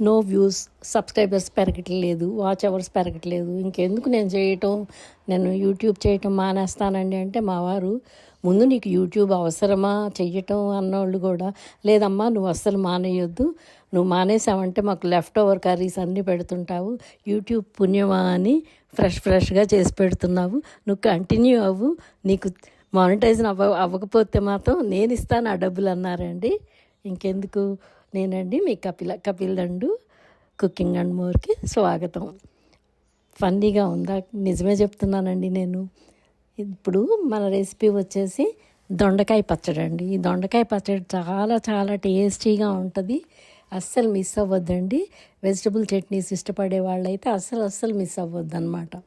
No views subscribers పెరగట్లేదు watch hours పెరగట్లేదు. ఇంకెందుకు నేను చేయటం? నేను యూట్యూబ్ చేయటం మానేస్తానండి అంటే మా వారు ముందు నీకు యూట్యూబ్ అవసరమా? చెయ్యటం అన్నోళ్ళు కూడా లేదమ్మా నువ్వు అస్సలు మానేయొద్దు. నువ్వు మానేసావంటే మాకు లెఫ్ట్ ఓవర్ కర్రీస్ అన్నీ పెడుతుంటావు. యూట్యూబ్ పుణ్యమా అని ఫ్రెష్ ఫ్రెష్గా చేసి పెడుతున్నావు. నువ్వు కంటిన్యూ అవ్వు. నీకు మానిటైజన్ అవ్వ అవ్వకపోతే మాత్రం నేను ఇస్తాను ఆ డబ్బులు అన్నారండి. ఇంకెందుకు? నేనండి మీ కపిల కపిల్ దండు కుకింగ్ అండ్ మోర్కి స్వాగతం. ఫన్నీగా ఉందా? నిజమే చెప్తున్నానండి నేను. ఇప్పుడు మన రెసిపీ వచ్చేసి దొండకాయ పచ్చడి అండి. ఈ దొండకాయ పచ్చడి చాలా చాలా టేస్టీగా ఉంటుంది. అస్సలు మిస్ అవ్వద్దండి. వెజిటబుల్ చట్నీస్ ఇష్టపడే వాళ్ళైతే అస్సలు అస్సలు మిస్ అవ్వద్దు అనమాట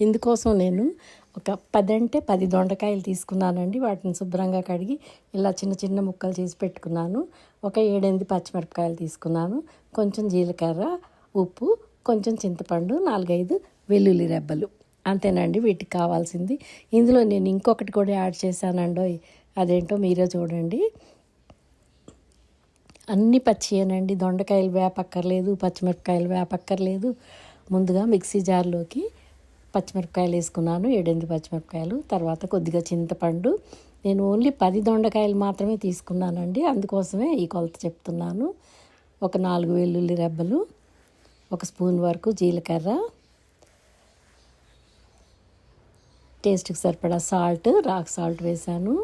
ఇందుకోసం నేను ఒక పది అంటే పది దొండకాయలు తీసుకున్నానండి. వాటిని శుభ్రంగా కడిగి ఇలా చిన్న చిన్న ముక్కలు చేసి పెట్టుకున్నాను. ఒక ఏడెనిమిది పచ్చిమిరపకాయలు తీసుకున్నాను. కొంచెం జీలకర్ర ఉప్పు కొంచెం చింతపండు నాలుగైదు వెల్లుల్లి రెబ్బలు. అంతేనండి వీటికి కావాల్సింది. ఇందులో నేను ఇంకొకటి కూడా యాడ్ చేశానండో అదేంటో మీరే చూడండి. అన్ని పచ్చియేనండి. దొండకాయలు వేపక్కర్లేదు పచ్చిమిరపకాయలు వేపక్కర్లేదు. ముందుగా మిక్సీ జార్లోకి పచ్చిమిరపకాయలు వేసుకున్నాను ఏడెనిమిది పచ్చిమిరపకాయలు తర్వాత కొద్దిగా చింతపండు. నేను ఓన్లీ పది దొండకాయలు మాత్రమే తీసుకున్నానండి. అందుకోసమే ఈ కొలత చెప్తున్నాను. ఒక నాలుగు వెల్లుల్లి రెబ్బలు ఒక స్పూన్ వరకు జీలకర్ర టేస్ట్కి సరిపడా సాల్ట్ రాక్ సాల్ట్ వేసాను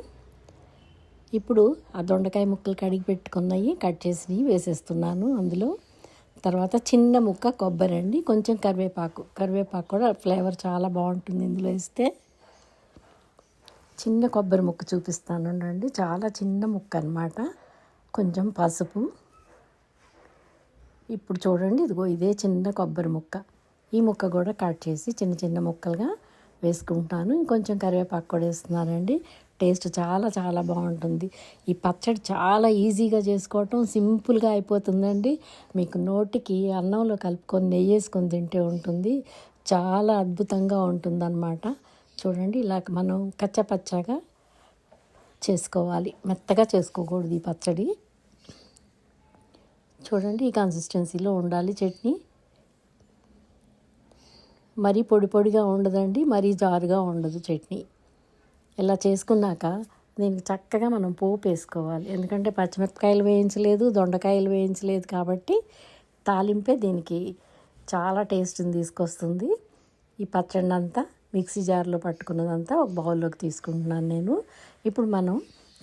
ఇప్పుడు ఆ దొండకాయ ముక్కలు కడిగి పెట్టుకున్నవి కట్ చేసినవి వేసేస్తున్నాను అందులో. తర్వాత చిన్న ముక్క కొబ్బరి అండి. కొంచెం కరివేపాకు. కరివేపాకు కూడా ఫ్లేవర్ చాలా బాగుంటుంది ఇందులో వేస్తే. చిన్న కొబ్బరి ముక్క చూపిస్తాను అండి చాలా చిన్న ముక్క అనమాట కొంచెం పసుపు. ఇప్పుడు చూడండి ఇదిగో ఇదే చిన్న కొబ్బరి ముక్క. ఈ ముక్క కూడా కట్ చేసి చిన్న చిన్న ముక్కలుగా వేసుకుంటాను. ఇంకొంచెం కరివేపాకు కూడా వేస్తున్నానండి. టేస్ట్ చాలా చాలా బాగుంటుంది. ఈ పచ్చడి చాలా ఈజీగా చేసుకోవటం సింపుల్గా అయిపోతుందండి. మీకు నోటికి అన్నంలో కలుపుకొని నెయ్యి వేసుకొని తింటే ఉంటుంది. చాలా అద్భుతంగా ఉంటుందన్నమాట. చూడండి ఇలా మనం కచ్చపచ్చగా చేసుకోవాలి. మెత్తగా చేసుకోకూడదు ఈ పచ్చడి. చూడండి ఈ కన్సిస్టెన్సీలో ఉండాలి చట్నీ. మరీ పొడి పొడిగా ఉండదండి మరీ జారుగా ఉండదు చట్నీ. ఇలా చేసుకున్నాక దీనికి చక్కగా మనం పోపు వేసుకోవాలి. ఎందుకంటే పచ్చిమిరపకాయలు వేయించలేదు దొండకాయలు వేయించలేదు కాబట్టి తాలింపే దీనికి చాలా టేస్ట్ని తీసుకొస్తుంది. ఈ పచ్చడి అంతా మిక్సీ జార్లో పట్టుకున్నదంతా ఒక బౌల్లోకి తీసుకుంటున్నాను నేను. ఇప్పుడు మనం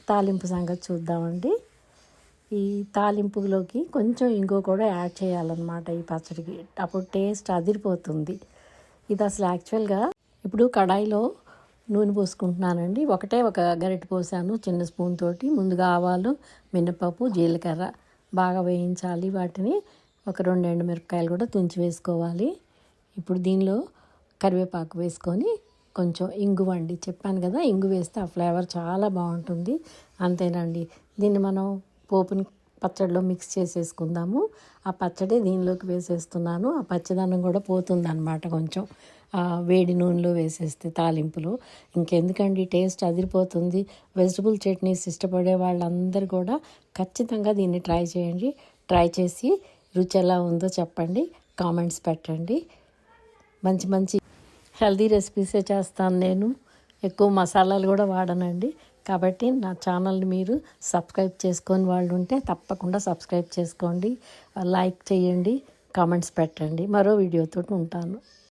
తాలింపు సంగతి చూద్దామండి. ఈ తాలింపులోకి కొంచెం ఇంకో కూడా యాడ్ చేయాలన్నమాట ఈ పచ్చడికి. అప్పుడు టేస్ట్ అదిరిపోతుంది. ఇది అసలు యాక్చువల్గా ఇప్పుడు కడాయిలో నూనె పోసుకుంటున్నానండి. ఒకటే ఒక గరిటె పోసాను చిన్న స్పూన్ తోటి. ముందుగా ఆవాలు మినపప్పు జీలకర్ర బాగా వేయించాలి వాటిని. ఒక రెండు ఎండు మిరపకాయలు కూడా తుంచి వేసుకోవాలి. ఇప్పుడు దీనిలో కరివేపాకు వేసుకొని కొంచెం ఇంగు వండి చెప్పాను కదా ఇంగు వేస్తే ఆ ఫ్లేవర్ చాలా బాగుంటుంది. అంతేనండి. దీన్ని మనం పోపుని పచ్చడిలో మిక్స్ చేసేసుకుందాము. ఆ పచ్చడి దీనిలోకి వేసేస్తున్నాను. ఆ పచ్చదనం కూడా పోతుంది అనమాట కొంచెం వేడి నూనెలో వేసేస్తే తాలింపులో. ఇంకెందుకండి టేస్ట్ అదిరిపోతుంది. వెజిటబుల్ చట్నీస్ ఇష్టపడే వాళ్ళందరూ కూడా ఖచ్చితంగా దీన్ని ట్రై చేయండి. ట్రై చేసి రుచి ఎలా ఉందో చెప్పండి. కామెంట్స్ పెట్టండి. మంచి మంచి హెల్దీ రెసిపీసే చేస్తాను నేను. ఎక్కువ మసాలాలు కూడా వాడనండి. కాబట్టి నా ఛానల్ని మీరు సబ్స్క్రైబ్ చేసుకొని వాళ్ళు ఉంటే తప్పకుండా సబ్స్క్రైబ్ చేసుకోండి లైక్ చేయండి కామెంట్స్ పెట్టండి. మరో వీడియోతో ఉంటాను.